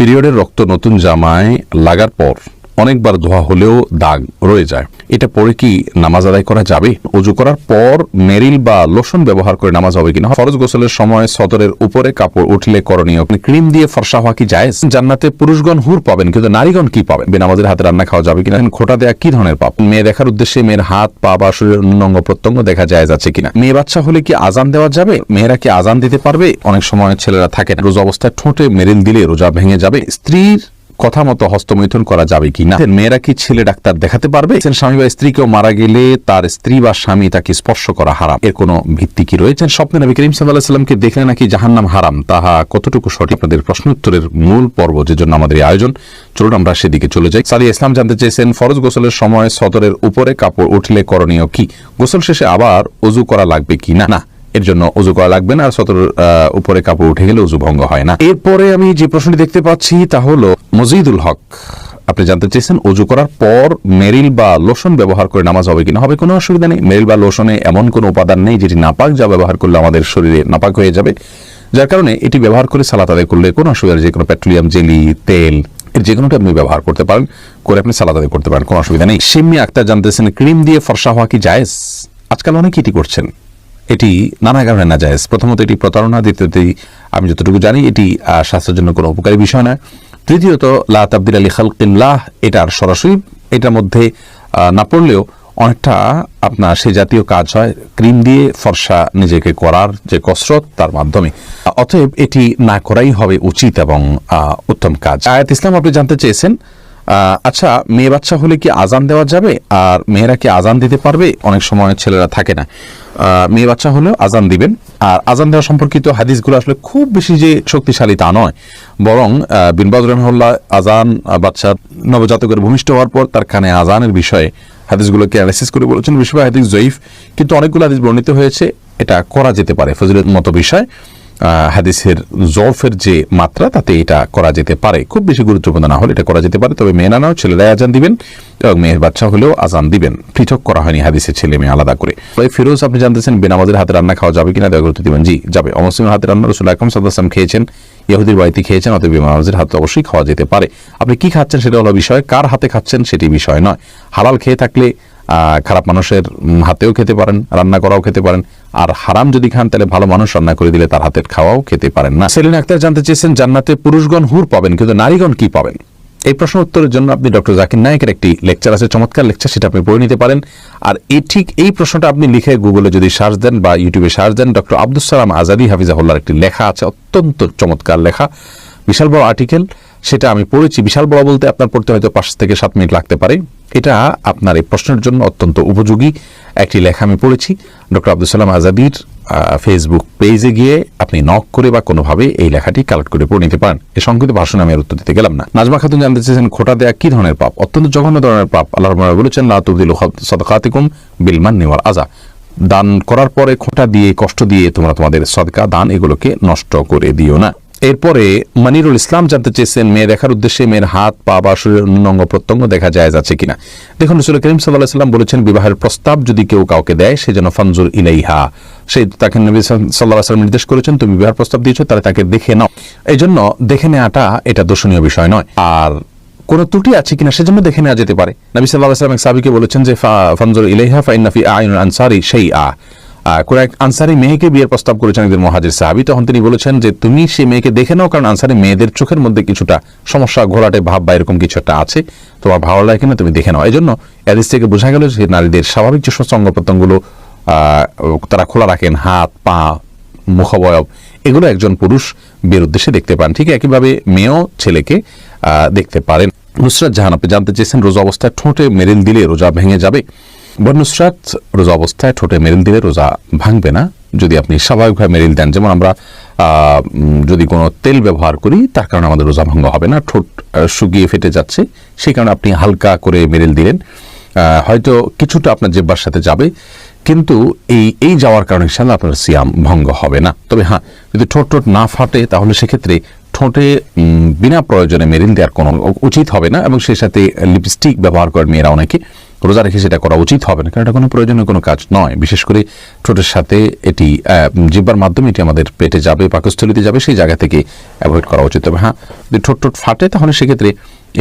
পিরিয়ডের রক্ত নতুন জামায় লাগার পর অনেকবার ধোয়া হলেও দাগ রয়ে যায়। এটা পরে কি নামাজ আদায় করা যাবে? উজু করার পর মেরিল বা লোশন ব্যবহার করে নামাজ হবে কিনা? ফরজ গোসলের সময় সদরের উপরে কাপড় উঠলে করণীয় ক্রিম দিয়ে ফর্সা হওয়া কি যায় জান্নাতে পুরুষগণ হুর পাবেন, কিন্তু নারীগণ কি পাবেন? বেনামাজের হাতে রান্না খাওয়া যাবে কিনা? খোটা দেয়া কি ধরনের পাপ? মেয়ে দেখার উদ্দেশ্যে মেয়ের হাত, পা বা শরীরের অঙ্গ প্রত্যঙ্গ দেখা যায় যাচ্ছে কিনা? মেয়ে বাচ্চা হলে কি আজান দেওয়া যাবে? মেয়েরা কি আজান দিতে পারবে? অনেক সময় ছেলেরা থাকে না। রোজা অবস্থায় ঠোঁটে মেরিল দিলে রোজা ভেঙে যাবে। স্ত্রীর কথা মতো হস্তমৈথুন করা যাবে কি না? মেয়েরা কি ছেলে ডাক্তার দেখাতে পারবে? স্বামী বা স্ত্রী কেউ মারা গেলে তার স্ত্রী বা স্বামী তাকে স্পর্শ করা হারাম। এর কোনো ভিত্তি কি রয়েছে? স্বপ্নে নবী করিম সাল্লাহ সাল্লামকে দেখলে নাকি জাহান্নাম হারাম। তাহা কতটুকু সঠিক? আপনাদের প্রশ্ন উত্তরের মূল পর্ব যে জন্য আমাদের এই আয়োজন। চলুন আমরা সেদিকে চলে যাই। সাদি ইসলাম জানতে চেয়েছেন, ফরজ গোসলের সময় সদরের উপরে কাপড় উঠলে করণীয় কি? গোসল শেষে আবার অজু করা লাগবে কি না? না। এর জন্য উজু করা লাগবে না, আর সতর উপরে কাপড় উঠে গেলে উজু ভঙ্গ হয় না। এরপরে আমি যে প্রশ্নটি দেখতে পাচ্ছি তা হলো, মজিদুল হক, আপনি জানতে চেয়েছেন উজু করার পর মেরিল বা লোশন ব্যবহার করে নামাজ হবে কিনা? হবে, কোনো অসুবিধা নেই। মেরিল বা লোশনে এমন কোনো উপাদান নেই যেটি নাপাক যা ব্যবহার করলে আমাদের শরীরে নাপাক হয়ে যাবে। যার কারণে এটি ব্যবহার করে সালাত আদায় করলে কোনো অসুবিধা নেই, যে কোনো পেট্রোলিয়াম, জেলি, তেল, এর যে কোনোটা আপনি ব্যবহার করতে পারেন, করে আপনি সালাদ আদায় করতে পারেন, কোনো অসুবিধা নেই। সিম্মি আক্তার জানতেছেন, ক্রিম দিয়ে ফর্সা হওয়া কি জায়েজ? আজকাল অনেক এটি করছেন। এটি নানা কারণে না যায় প্রথমত এটি প্রতারণা দ্বিতীয়ত আমি যতটুকু জানি এটি স্বাস্থ্যের জন্য কোনো উপকারী বিষয় নয়। তৃতীয়ত, লা তাবদিল আলী খালকিল্লাহ এটার সরাসরি এটার মধ্যে না পড়লেও অনেকটা আপনার সে জাতীয় কাজ হয়, ক্রিম দিয়ে ফর্সা নিজেকে করার যে কসরত তার মাধ্যমে। অতএব এটি না করাই হবে উচিত এবং উত্তম কাজ। আয়াত ইসলাম আপনি জানতে চেয়েছেন আচ্ছা মেয়ে বাচ্চা হলে কি আজান দেওয়া যাবে? আর মেয়েরা কি আজান দিতে পারবে? অনেক সময় ছেলেরা থাকে না। মেয়ে বাচ্চা হলেও আজান দিবেন। আর আজান দেওয়া সম্পর্কিত হাদিসগুলো আসলে খুব বেশি যে শক্তিশালী তা নয়। বরং বিনবাজ রহমল্লা আজান আহ, বাচ্চার নবজাতকের ভূমিষ্ঠ হওয়ার পর তার কানে আজানের বিষয়ে হাদিসগুলোকে অ্যানালাইসিস করে বলেছেন। বিষয় হাদিস জয়ীফ কিন্তু অনেকগুলো হাদিস বর্ণিত হয়েছে। এটা করা যেতে পারে ফজিলত মতো বিষয়। হাদিসের জফের যে মাত্রা, তাতে এটা করা যেতে পারে। খুব বেশি গুরুত্বপূর্ণ না হলে এটা করা যেতে পারে, তবে মেয়ে নাও ছেলেরাই আজান দিবেন এবং মেয়ের বাচ্চা হলেও আজান দিবেন। পৃথক করা হয়নি হাদিসের ছেলে মেয়ে আলাদা করে। তবে ফিরোজ, আপনি জানতেছেন বেনামাজের হাতে রান্না খাওয়া যাবে কিনা? দেওয়া গুরুত্ব দিবেন। জি, যাবে। অমুসলিমের হাতে রান্না রসুল আকরম সাল্লাম খেয়েছেন ইহুদির বাড়িতে খেয়েছেন, অতএব বেনামাজের হাতে অবশ্যই খাওয়া যেতে পারে। আপনি কি খাচ্ছেন সেটা হলো বিষয়, কার হাতে খাচ্ছেন সেটি বিষয় নয়। হালাল খেয়ে থাকলে খারাপ মানুষের হাতেও খেতে পারেন, রান্না করাও খেতে পারেন। আর হারাম যদি খান, তাহলে ভালো মানুষ রান্না করে দিলে তার হাতের খাওয়াও খেতে পারেন না। সেলিন আক্তার জানতে চেয়েছেন, জান্নাতে পুরুষগণ হুর পাবেন, কিন্তু নারীগণ কি পাবেন? এই প্রশ্ন উত্তরের জন্য আপনি ডক্টর জাকির নায়কের একটি লেকচার আছে, চমৎকার লেকচার, সেটা আপনি পড়ে নিতে পারেন। আর এই ঠিক এই প্রশ্নটা আপনি লিখে গুগলে যদি সার্চ দেন বা ইউটিউবে সার্চ দেন, ডক্টর আব্দুল সালাম আজাদি হাফিজাহুল্লার একটি লেখা আছে, অত্যন্ত চমৎকার লেখা। বিশাল বড় আর্টিকেল সেটা আমি পড়েছি। বিশাল বড় বলতে আপনার পড়তে হয়তো পাঁচ থেকে সাত মিনিট লাগতে পারে। এটা আপনার এই প্রশ্নের জন্য অত্যন্ত উপযোগী একটি লেখা আমি পড়েছি। ডক্টর আব্দুল সালাম আজাদির ফেসবুক পেজে গিয়ে আপনি নক করে বা কোনোভাবে এই লেখাটি কালেক্ট করে পড়ে নিতে পারেন। এই সংক্ষিপ্ত ভাষণ আমি উত্তর দিতে গেলাম না। নাজমা খাতুন জানতে চেয়েছেন, খোটা দেয়া কি ধরনের পাপ? অত্যন্ত জঘন্য ধরনের পাপ। আল্লাহ বলেছেন, লা তুবদিল সদকাতিকুম বিলমান নেওয়ার আজা দান করার পরে খোঁটা দিয়ে, কষ্ট দিয়ে তোমরা তোমাদের সদকা, দান এগুলোকে নষ্ট করে দিও না। এরপরে মানিরুল ইসলাম জানতে চেয়েছেন, মেয়ে দেখার উদ্দেশ্যে মেয়ের হাত, পা, বা শরীরের অন্য অঙ্গ প্রত্যঙ্গ দেখা যায় যাচ্ছে কিনা। দেখুন, রসুল করিম সাল্লাহ সাল্লাম বলেছেন, বিবাহের প্রস্তাব যদি কেউ কাউকে দেয়, সে যেন ফানজুর ইলাইহা। সেই তাকে নবী সাল্লাহ সাল্লাম নির্দেশ করেছেন, তুমি বিবাহের প্রস্তাব দিয়েছ, তাহলে তাকে দেখে নাও। এই জন্য দেখে নেওয়াটা এটা দর্শনীয় বিষয় নয়। আর কোনো ত্রুটি আছে কিনা, সেজন্য দেখে নেওয়া যেতে পারে। নবী সাল্লাহ সাল্লাম এক সাবিকে বলেছেন যে ফানজুর ইলাইহা ফাইনাফি আইন আনসারি সেই আ কোন এক আনসারি মেয়েকে বিয়ের প্রস্তাব করেছেন একজন মহাজির সাহাবি। তখন তিনি বলেছেন যে, তুমি সেই মেয়েকে দেখে নাও, কারণ আনসারি মেয়েদের চোখের মধ্যে কিছুটা সমস্যা ঘোরাটে ভাব বা এরকম কিছু একটা আছে। তোমার ভালো লাগে কিনা তুমি দেখে নাও। এই জন্য এদিস থেকে বোঝা গেল যে, নারীদের স্বাভাবিক যে অঙ্গ প্রত্যঙ্গগুলো তারা খোলা রাখেন, হাত, পা, মুখবয়ব, এগুলো একজন পুরুষ বিয়ের উদ্দেশ্যে দেখতে পান। ঠিক একইভাবে মেয়েও ছেলেকে দেখতে পারেন। নুসরাত জাহান, আপনি জানতে চেয়েছেন, রোজা অবস্থায় ঠোঁটে মেরিল দিলে রোজা ভেঙে যাবে? বনুসরাত রোজা অবস্থায় ঠোঁটে মেরিল দিলে রোজা ভাঙবে না। যদি আপনি স্বাভাবিকভাবে মেরিল দেন, যেমন আমরা যদি কোনো তেল ব্যবহার করি, তার কারণে আমাদের রোজা ভঙ্গ হবে না, ঠোঁট শুকিয়ে ফেটে যাচ্ছে, সেই কারণে আপনি হালকা করে মেরিল দিলেন। হয়তো কিছুটা আপনার জেব্বার সাথে যাবে, কিন্তু এই এই যাওয়ার কারণে ইনশাল্লাহ আপনার সিয়াম ভঙ্গ হবে না। তবে হ্যাঁ যদি ঠোঁট ঠোঁট না ফাটে, তাহলে সেক্ষেত্রে ঠোঁটে বিনা প্রয়োজনে মেরিল দেওয়ার কোনো উচিত হবে না এবং সেই সাথে লিপস্টিক ব্যবহার করেন মেয়েরা অনেকে। রোজা রেখে সেটা করা উচিত হবে না কারণ এটা কোনো প্রয়োজনীয় কোনো কাজ নয়। বিশেষ করে ঠোঁটের সাথে এটি আহ, জিহ্বার মাধ্যমে এটি আমাদের পেটে যাবে পাকস্থলিতে যাবে সেই জায়গা থেকে অ্যাভয়েড করা উচিত। তবে হ্যাঁ যদি ঠোঁট ঠোঁট ফাটে তাহলে সেক্ষেত্রে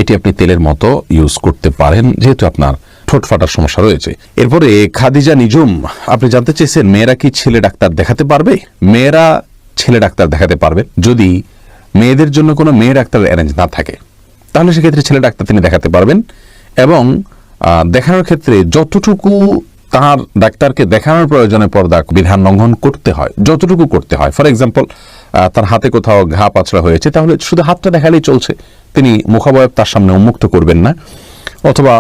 এটি আপনি তেলের মতো ইউজ করতে পারেন যেহেতু আপনার ঠোঁট ফাটার সমস্যা রয়েছে। এরপরে খাদিজা নিজুম আপনি জানতে চেয়েছেন মেয়েরা কি ছেলে ডাক্তার দেখাতে পারবে? মেয়েরা ছেলে ডাক্তার দেখাতে পারবে। যদি মেয়েদের জন্য কোনো মেয়ে ডাক্তার অ্যারেঞ্জ না থাকে। তাহলে সেক্ষেত্রে ছেলে ডাক্তার তিনি দেখাতে পারবেন এবং দেখানোর ক্ষেত্রে যতটুকু তার ডাক্তারকে দেখানোর প্রয়োজনে পর্দা বিধান লঙ্ঘন করতে হয়, যতটুকু করতে হয়। ফর এক্সাম্পল তার হাতে কোথাও ঘা পাচড়া হয়েছে, তাহলে শুধু হাতটা দেখালেই চলছে। তিনি মুখাবয়ব তার সামনে উন্মুক্ত করবেন না। অথবা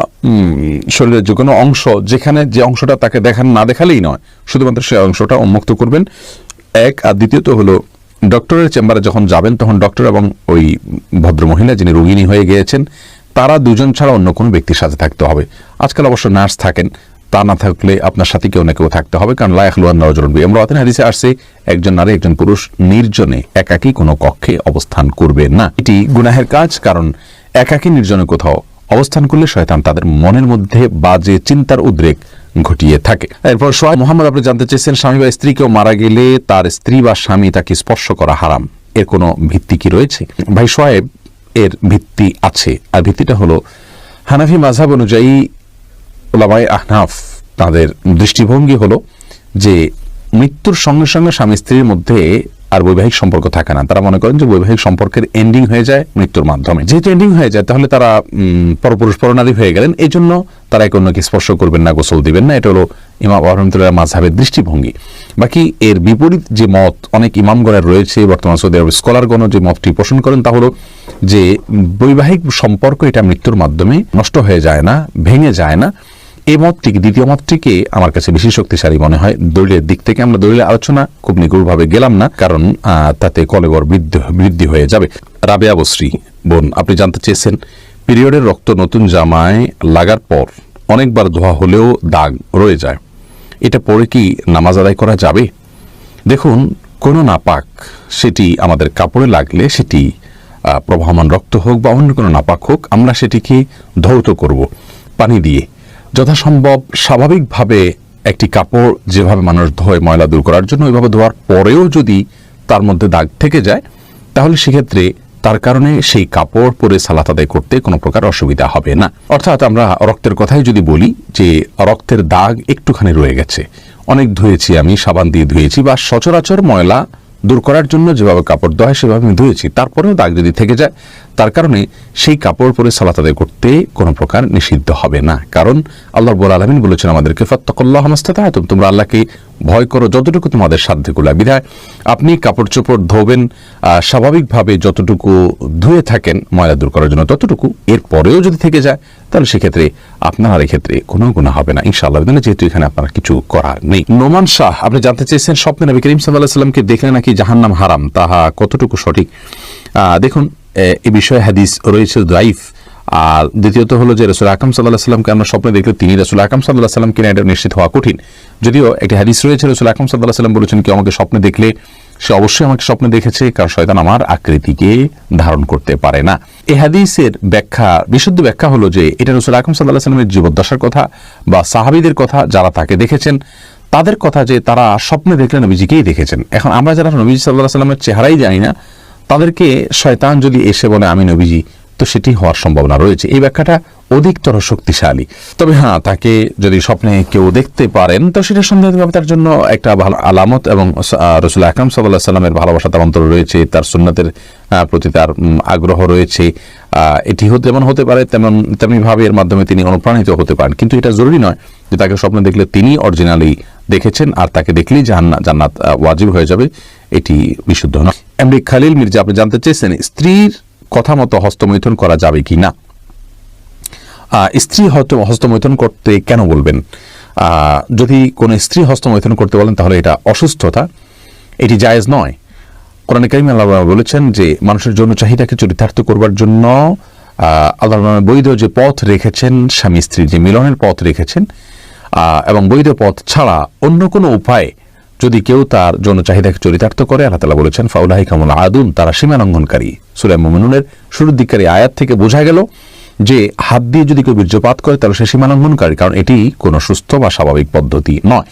শরীরের যে কোনো অংশ, যেখানে যে অংশটা তাকে দেখান না দেখালেই নয়, শুধুমাত্র সেই অংশটা উন্মুক্ত করবেন। এক, আর দ্বিতীয়ত হলো ডক্টরের চেম্বারে যখন যাবেন, তখন ডক্টর এবং ওই ভদ্রমহিলা যিনি রোগিনী হয়ে গিয়েছেন, তারা দুজন ছাড়া অন্য কোনো ব্যক্তির সাথে থাকতে হবে। আজকাল অবশ্য নার্স থাকেন, তা না থাকলে আপনার সাথে কেউ না কেউ থাকতে হবে, কারণ লায়াখলুয়ান নজরুল এমরাতেন হাদিসে আসছে, একজন নারী, একজন পুরুষ নির্জনে একাকী কোনো কক্ষে অবস্থান করবে না। এটি গুনাহের কাজ, কারণ একাকী নির্জনে কোথাও অবস্থান করলে শয়তান তাদের মনের মধ্যে বাজে চিন্তার উদ্রেক ঘটিয়ে থাকে। এরপর সোহাগ মোহাম্মদ, আপনি জানতে চেয়েছেন, স্বামী বা স্ত্রী কেউ মারা গেলে তার স্ত্রী বা স্বামী তাকে স্পর্শ করা হারাম। এর কোনো ভিত্তি কি রয়েছে? ভাই সোয়েব এর ভিত্তি আছে। আর ভিত্তিটা হলো, হানাফি মাঝহাব অনুযায়ী ওলামাই আহনাফ তাদের দৃষ্টিভঙ্গি হলো যে মৃত্যুর সঙ্গে সঙ্গে স্বামী স্ত্রীর মধ্যে আর বৈবাহিক সম্পর্ক থাকে না। তারা মনে করেন যে বৈবাহিক সম্পর্কের এন্ডিং হয়ে যায় মৃত্যুর মাধ্যমে। যেহেতু এন্ডিং হয়ে যায়, তাহলে তারা পরপুরুষ, পরনারী হয়ে গেলেন। এই জন্য তারা একে অন্যকে স্পর্শ করবেন না, গোসল দিবেন না। এটা হলো ইমাম আহমদুল্লাহ মাঝহাবের দৃষ্টিভঙ্গি। বাকি এর বিপরীত যে মত অনেক ইমামগণের রয়েছে, বর্তমান সৌদি আরব স্কলারগণ যে মতটি পোষণ করেন, তা হলো যে বৈবাহিক সম্পর্ক এটা মৃত্যুর মাধ্যমে নষ্ট হয়ে যায় না, ভেঙে যায় না। এই মতটিকে, দ্বিতীয় মতটিকে আমার কাছে বেশি শক্তিশালী মনে হয়। দলিলের দিক থেকে আমরা দলিলের আলোচনা খুব নিগুড়ভাবে গেলাম না, কারণ তাতে কলেবর বৃদ্ধি বৃদ্ধি হয়ে যাবে। রাবেয়া বশ্রী বোন, আপনি জানতে চেয়েছেন, পিরিয়ডের রক্ত নতুন জামায় লাগার পর অনেকবার ধোয়া হলেও দাগ রয়ে যায়। এটা পরে কি নামাজ আদায় করা যাবে? দেখুন, কোনো নাপাক সেটি আমাদের কাপড়ে লাগলে সেটি প্রবাহমান রক্ত হোক বা অন্য কোনো নাপাক হোক, আমরা সেটিকে ধৌত করব, পানি দিয়ে। যথাসম্ভব স্বাভাবিকভাবে একটি কাপড় যেভাবে মানুষ ধোয়, ময়লা দূর করার জন্য ওইভাবে ধোয়ার পরেও যদি তার মধ্যে দাগ থেকে যায়, তাহলে সেক্ষেত্রে তার কারণে সেই কাপড় পরে সালাত আদায় করতে কোনো প্রকার অসুবিধা হবে না। অর্থাৎ আমরা রক্তের কথাই যদি বলি যে রক্তের দাগ একটুখানি রয়ে গেছে। অনেক ধুয়েছি আমি, সাবান দিয়ে ধুয়েছি বা সচরাচর ময়লা দূর করার জন্য যেভাবে কাপড় হয় সেভাবে আমি ধুয়েছি। তারপরেও দাগ যদি থেকে যায় তার কারণে সেই কাপড় পরে সালাত আদায় করতে কোনো প্রকার নিষিদ্ধ হবে না। কারণ আল্লাহ রব্বুল আলমিন বলেছেন আমাদেরকে, ফত্তাকুল্লাহ হামাস্তাতা তোমরা আল্লাহকে ভয় করো যতটুকু তোমাদের সাধ্যগুলা বিধায় আপনি কাপড় চোপড় ধোবেন স্বাভাবিকভাবে যতটুকু ধুয়ে থাকেন ময়লা দূর করার জন্য ততটুকু, এর পরেও যদি থেকে যায়, তাহলে সেক্ষেত্রে আপনার এক্ষেত্রে কোনো গুণা হবে না। ইনশাআল্লাহ যেহেতু এখানে আপনার কিছু করার নেই। নোমান শাহ, আপনি জানতে চেয়েছেন, স্বপ্নে নবী করিম সাল্লাহ সাল্লামকে দেখলে নাকি জাহান্নাম হারাম, তাহা কতটুকু সঠিক? দেখুন এ বিষয়ে হাদিস রয়েছে দাইফ। আর দ্বিতীয়ত হলো যে রসুল আকাম সাল্লাহ সাল্লামকে আমরা স্বপ্নে দেখলে তিনি রসুল আকাম সাল্লাহ সাল্লাম কিনা এটা নিশ্চিত হওয়া কঠিন। যদিও একটি হাদিস রয়েছে, রসুল আকাম সাল্লাহ সাল্লাম বলেছেন কি আমাকে স্বপ্নে দেখলে, সে অবশ্যই আমাকে স্বপ্নে দেখেছে, কারণ শয়তান আমার আকৃতিকে ধারণ করতে পারে না। এ হাদিসের ব্যাখ্যা, বিশুদ্ধ ব্যাখ্যা হলো যে এটা রসুল আকাম সাল্লাহ সাল্লামের জীবদ্দশার কথা বা সাহাবিদের কথা যারা তাকে দেখেছেন, তাদের কথা যে তারা স্বপ্নে দেখলে নবীজিকেই দেখেছেন। এখন আমরা যারা নবীজি সাল্লাহ সাল্লামের চেহারাই জানি না তাদেরকে শয়তান যদি এসে বলে, আমি নবীজি, তো সেটি হওয়ার সম্ভাবনা রয়েছে। এই ব্যাখ্যাটা অধিকতর শক্তিশালী। তবে হ্যাঁ তাকে যদি স্বপ্নে কেউ দেখতে পারেন, তো সেটা সন্দেহভাবে তার জন্য একটা ভালো আলামত এবং রসুল আকরাম সাল্লাহ সাল্লামের ভালোবাসা তার অন্তর রয়েছে, তার সুন্নাতের প্রতি তার আগ্রহ রয়েছে। এটি হতে যেমন হতে পারে, তেমন তেমনি ভাবে এর মাধ্যমে তিনি অনুপ্রাণিত হতে পারেন। কিন্তু এটা জরুরি নয় যে তাকে স্বপ্নে দেখলে তিনি অরিজিনালি দেখেছেন আর তাকে দেখলেই জান্নাত ওয়াজিব হয়ে যাবে। এটি বিশুদ্ধ নয়। এমনি খালিল মির্জা, আপনি জানতে চেয়েছেন, স্ত্রীর কথা মতো হস্তমৈথুন করা যাবে কি না? স্ত্রী হস্তমৈথুন করতে কেন বলবেন? যদি কোনো স্ত্রী হস্তমৈথুন করতে বলেন, তাহলে এটা অসুস্থতা। এটি জায়েজ নয়। কোরআন করিম আল্লাহ বলেছেন যে, মানুষের জন্য চাহিদাকে চরিতার্থ করবার জন্য আল্লাহ বৈধ যে পথ রেখেছেন স্বামী স্ত্রীর যে মিলনের পথ রেখেছেন এবং বৈধ পথ ছাড়া অন্য কোনো উপায় যদি কেউ তার যৌন চাহিদাকে চরিতার্থ করে, আল্লাহ তালা বলেছেন ফাউলাহি কামুল আদুন, তারা সীমা লঙ্ঘনকারী সুরাই মোমিনুনের শুরুর দিককারী আয়াত থেকে বোঝা গেল যে হাত দিয়ে যদি কেউ বীর্যপাত করে, তাহলে সে সীমা লঙ্ঘনকারী কারণ এটি কোনো সুস্থ বা স্বাভাবিক পদ্ধতি নয়।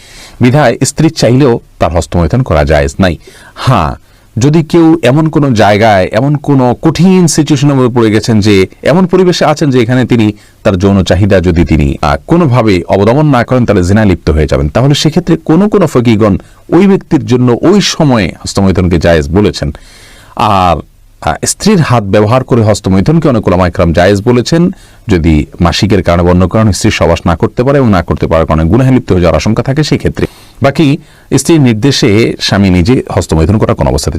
বিধায় স্ত্রী চাইলেও তার হস্তমৈথন করা যায় নাই। হ্যাঁ যদি কেউ এমন কোনো জায়গায়, এমন কোনো কঠিন সিচুয়েশনের মধ্যে পড়ে গেছেন যে, এমন পরিবেশে আছেন যে এখানে তিনি তার যৌন চাহিদা যদি তিনি কোনোভাবে অবদমন না করেন, তাহলে জিনা লিপ্ত হয়ে যাবেন। তাহলে সেক্ষেত্রে কোনো কোনো ফকিগণ ওই ব্যক্তির জন্য ওই সময়ে হস্তমৈথনকে জায়েজ বলেছেন। আর স্ত্রীর হাত ব্যবহার করে হস্তমৈথনকে অনেক ওলামাইকরাম জায়েজ বলেছেন। যদি মাসিকের কারণে বন্য কারণে স্ত্রী সবাস না করতে পারে এবং না করতে পারার কারণে গুনাহে লিপ্ত হয়ে যাওয়ার আশঙ্কা থাকে, সেক্ষেত্রে বাকি স্ত্রীর নির্দেশে স্বামী নিজে হস্তমৈথন করা কোনো অবস্থাতে